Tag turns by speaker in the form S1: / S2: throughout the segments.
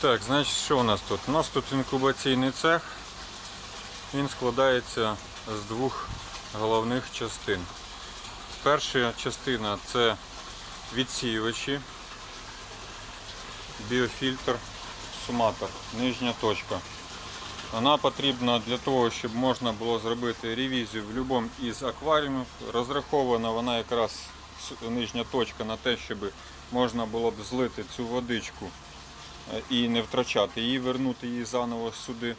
S1: Так, значить, що у нас тут? У нас тут інкубаційний цех. Він складається з двох головних частин. Перша частина це відсіювачі, біофільтр, суматор, нижня точка. Вона потрібна для того, щоб можна було зробити ревізію в будь-якому із акваріумів. Розрахована вона якраз нижня точка на те, щоб можна було б злити цю водичку і не втрачати її, вернути її заново сюди.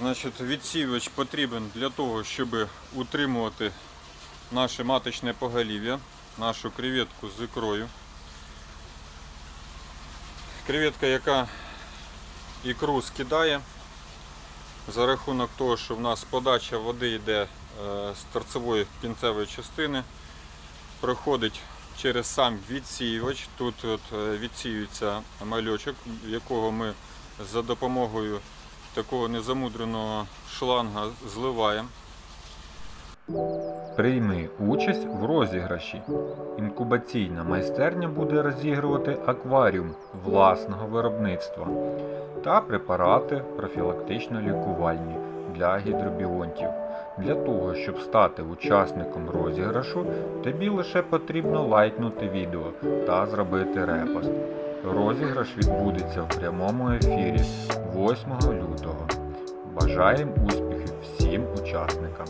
S1: Значить, відсівач потрібен для того, щоб утримувати наше маточне поголів'я, нашу креветку з ікрою. Креветка, яка ікру скидає, за рахунок того, що в нас подача води йде е, з торцевої кінцевої частини, проходить через сам відсіювач. Тут от е, відсіюється мальочок, якого ми за допомогою такого незамудреного шланга зливаємо.
S2: Прийми участь в розіграші. Інкубаційна майстерня буде розігрувати акваріум власного виробництва та препарати профілактично-лікувальні для гідробіонтів. Для того, щоб стати учасником розіграшу, тобі лише потрібно лайкнути відео та зробити репост. Розіграш відбудеться в прямому ефірі 8 лютого. Бажаємо успіхів всім учасникам!